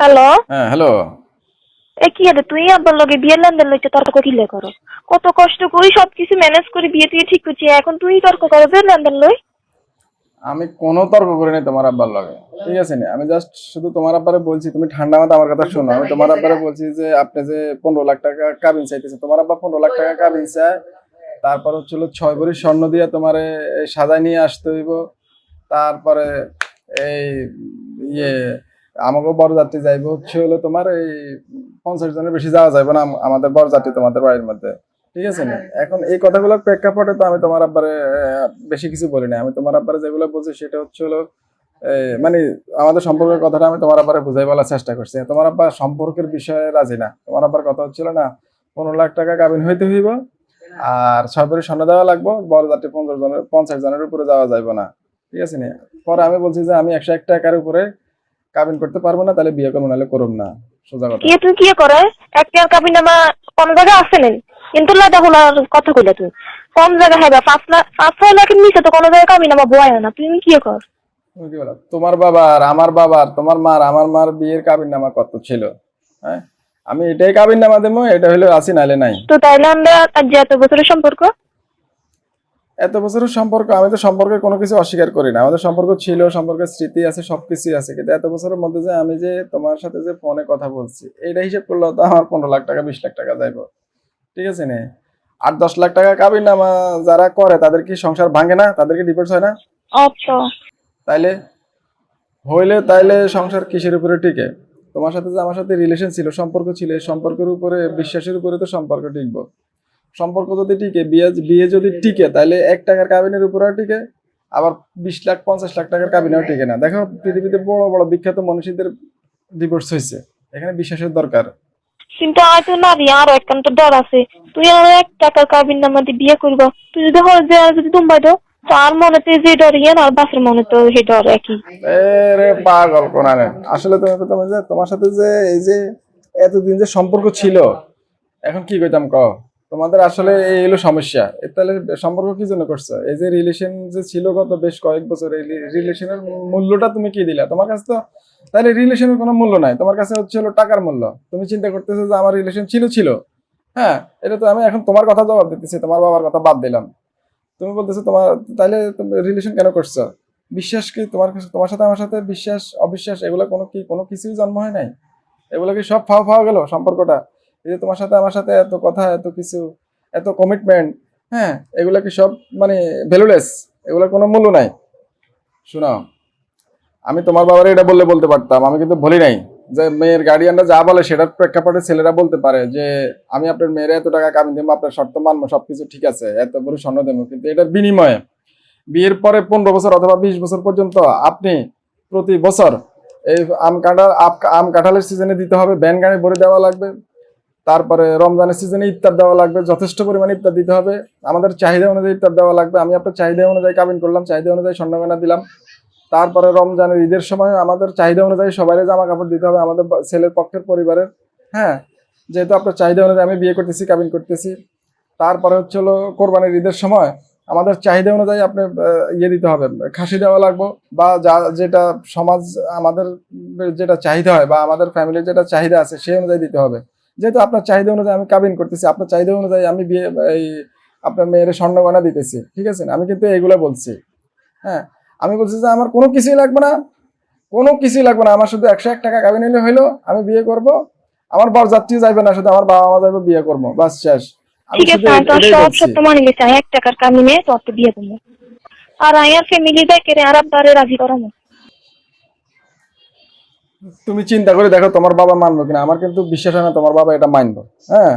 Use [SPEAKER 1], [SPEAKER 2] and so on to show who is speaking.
[SPEAKER 1] Hello
[SPEAKER 2] হ্যাঁ hello
[SPEAKER 1] এ কি রে তুই আব্বার লগে বিয়ের লেনদেন লইতে তর্ক কিলে করো? কত কষ্ট করি সবকিছু ম্যানেজ করে বিয়ে তুই ঠিক করছি এখন তুই তর্ক করো বিয়ের লেনদেন লই
[SPEAKER 2] আমি কোনো তর্ক করি নাই তোমার আব্বার লগে ঠিক আছে নি? আমি জাস্ট শুধু তোমার আব্বারে বলছি তুমি ঠান্ডা মাথা আমার কথা শোনো। আমি তোমার আব্বারে বলছি যে আপনি যে পনেরো লাখ টাকা কাবিন চাইতেছে তোমার আব্বা পনেরো লাখ টাকা কাবিন চায় তারপর হচ্ছিল ছয় ভরি স্বর্ণ দিয়ে তোমারে সাজায় নিয়ে আসতে হইব তারপরে এই ইয়ে আমাকে বরযাত্রী যাইব হচ্ছে হলো তোমার এই পঞ্চাশ জনের বেশি যাওয়া যাবে না আম- আমাদের বরযাত্রী তোমাদের বাড়ির মধ্যে। ঠিক আছে না? এখন এই কথাগুলোর প্রেক্ষাপটে তো আমি তোমার আব্বারে বেশি কিছু বলি না। আমি তোমার আব্বারে যেগুলো বলছি সেটা হচ্ছে হলো মানে আমাদের সম্পর্কের কথাটা আমি তোমার আব্বারে বুঝাই বলার চেষ্টা করছি। তোমার আব্বা সম্পর্কের বিষয়ে রাজি না। তোমার আব্বার কথা হচ্ছিল না পনেরো লাখ টাকা কাবিন হইতে হইব আর সরকারি স্বর্ণ দেওয়া লাগবো বরযাত্রী পঞ্চাশ জনের পঞ্চাশ জনের উপরে যাওয়া যাবে না। ঠিক আছে নি? পরে আমি বলছি যে আমি একশো এক টাকার উপরে কাবিন করতে পারব না তাহলে বিয়ে করব নাহলে করুম না। সোজা কথা।
[SPEAKER 1] তুই কি করে? একটা কাবিন নামা কোন জায়গায় আছে নেই। কিন্তু লাদা হলার কথা কইলে তুই কম জায়গা হবে পাঁচ লাখ পাঁচ ছয় লাখের নিচে তো কোনো জায়গায় কাবিন নামা বয় না। তুমি কি কর?
[SPEAKER 2] তুমি তোমার বাবার আমার বাবার তোমার মার আমার মার বিয়ের কাবিন নামা কত ছিল? হ্যাঁ? আমি এটাই কাবিন নামা দেবো এটা হলো আসি নাহলে নাই।
[SPEAKER 1] তো তাইলে আমরা যে এত বছরের সম্পর্ক
[SPEAKER 2] এত বছরের সম্পর্ক আমি তো সম্পর্কে কোনো কিছু অস্বীকার করি না। আমাদের সম্পর্ক ছিল সম্পর্কের স্মৃতি আছে সবকিছুই আছে। কিন্তু এত বছরের মধ্যে যে আমি যে তোমার সাথে যে ফোনে কথা বলছি এইটা হিসেব করলে তো আমার পনেরো লাখ টাকা বিশ লাখ টাকা যাইব। ঠিক আছে নে? আট দশ লাখ টাকা কাবিন নামা যারা করে তাদের কি সংসার ভাঙে না? তাদেরকে ডিভোর্স হয় না? তাইলে হইলে তাইলে সংসার কিসের উপরে টিকে? তোমার সাথে যে আমার সাথে রিলেশন ছিল সম্পর্ক ছিল সম্পর্কের উপরে বিশ্বাসের উপরে তো সম্পর্ক টিকবো। সম্পর্ক যদি টিকে বিয়ে বিয়ে যদি টিকে তাহলে এক টাকার কাবিনের উপরেও টিকে আবার বিশ লাখ পঞ্চাশ লাখ টাকার কাবিনেও টিকে না। দেখো পৃথিবীতে বড় বড় বিখ্যাত মনীষীদের ডিভোর্স হয়েছে। এখানে বিশ্বাসের দরকার।
[SPEAKER 1] কিন্তু তো নারী আরও একখান তো ডর আছে। তুই আর এক টাকার কাবিন নামা দিয়ে বিয়ে করব তুই যদি হয় যে আর যদি দুম্বাই দাও তার মনে তো যে ডর ইয়ে আর বাসের মনে তো সেই ডর একই।
[SPEAKER 2] এ রে পাগল কোনানে আসলে তুমি যে তোমার সাথে যে এই যে এতদিন যে সম্পর্ক ছিল এখন কি কইতাম ক তোমাদের আসলে এই হলো সমস্যা। তাহলে সম্পর্ক কি জন্য করছ? এই যে রিলেশন যে ছিল গত বেশ কয়েক বছর, এই রিলেশনের মূল্যটা তুমি কি দিলা? তোমার কাছে তো তাহলে রিলেশনের কোনো মূল্য নাই। তোমার কাছে হচ্ছে হলো টাকার মূল্য। তুমি চিন্তা করতেছো যে আমার রিলেশন ছিল ছিল। হ্যাঁ এটা তো আমি এখন তোমার কথা জবাব দিতেছি, তোমার বাবার কথা বাদ দিলাম। তুমি বলতেছো তোমার, তাহলে রিলেশন কেন করছ? বিশ্বাস কি তোমার কাছে, তোমার সাথে আমার সাথে বিশ্বাস, অবিশ্বাস, এগুলো কোনো কি, কোনো কিছুই জন্ম হয় নাই? এগুলো কি সব ফাও ফাও গেল সম্পর্কটা? এই যে তোমার সাথে, আমার সাথে এত কথা, এত কিছু, এত কমিটমেন্ট হ্যাঁ এগুলো কি সব মানে ভ্যালুলেস এগুলোর কোনো মূল্য নাই। শোনো আমি তোমার বাবারে এটা বললে বলতে পারতাম, আমি কিন্তু বলি নাই যে মেয়ের গার্ডিয়ানরা যা বলে সেটার প্রেক্ষাপটে ছেলেরা বলতে পারে যে আমি আপনার মেয়ের এত টাকা কামি দেবো, আপনার শর্ত মানবো সব কিছু ঠিক আছে, এত বড় স্বর্ণ দেবো, কিন্তু এটার বিনিময়ে বিয়ের পরে পনেরো বছর অথবা বিশ বছর পর্যন্ত আপনি প্রতি বছর এই আম কাঁঠাল, আম কাঁঠালের সিজনে দিতে হবে, ব্যান গাড়ি ভরে দেওয়া লাগবে তারপরে রমজানের সিজনে ইফতার দেওয়া লাগবে, যথেষ্ট পরিমাণে ইফতার দিতে হবে। আমাদের চাহিদা অনুযায়ী ইফতার দেওয়া লাগবে। আমি আপনার চাহিদা অনুযায়ী কাবিন করলাম, চাহিদা অনুযায়ী স্বর্ণগয়না দিলাম। তারপরে রমজানের ঈদের সময় আমাদের চাহিদা অনুযায়ী সবাই জামা কাপড় দিতে হবে, আমাদের ছেলের পক্ষের পরিবারের। হ্যাঁ যেহেতু আপনার চাহিদা অনুযায়ী আমি বিয়ে করতেছি, কাবিন করতেছি। তারপরে হচ্ছে হলো কোরবানির ঈদের সময় আমাদের চাহিদা অনুযায়ী আপনি ইয়ে দিতে হবে, খাসি দেওয়া লাগবে বা যা, যেটা সমাজ আমাদের যেটা চাহিদা হয় বা আমাদের ফ্যামিলির যেটা চাহিদা আছে, সেই অনুযায়ী দিতে হবে। যেহেতু আপনার চাহিদা অনুযায়ী আমি কাবিন করতেছি আপনার চাহিদা অনুযায়ী আমি বিয়ে এই আপনার মেয়ের স্বর্ণগয়না দিতেছি ঠিক আছে? আমি কিন্তু এইগুলো বলছি। হ্যাঁ আমি বলছি যে আমার কোনো কিছুই লাগবে না কোনো কিছুই লাগবে না। আমার শুধু একশো এক টাকা কাবিন নিলে হইল আমি বিয়ে করব। আমার বরযাত্রী যাইবে না শুধু আমার বাবা মা যাইবে বিয়ে করব বাস শেষ।
[SPEAKER 1] ঠিক আছে আমি তোর সব সত্য মানি গেছি এক টাকার কামিনে তো বিয়ে করব। আর আয়ার ফ্যামিলি দেখে আর আব্বারে রাজি করাবো
[SPEAKER 2] তুমি চিন্তা করে দেখো তোমার বাবা মানবো কিনা। আমার কিন্তু বিশ্বাস হয় না তোমার বাবা এটা মানবো। হ্যাঁ?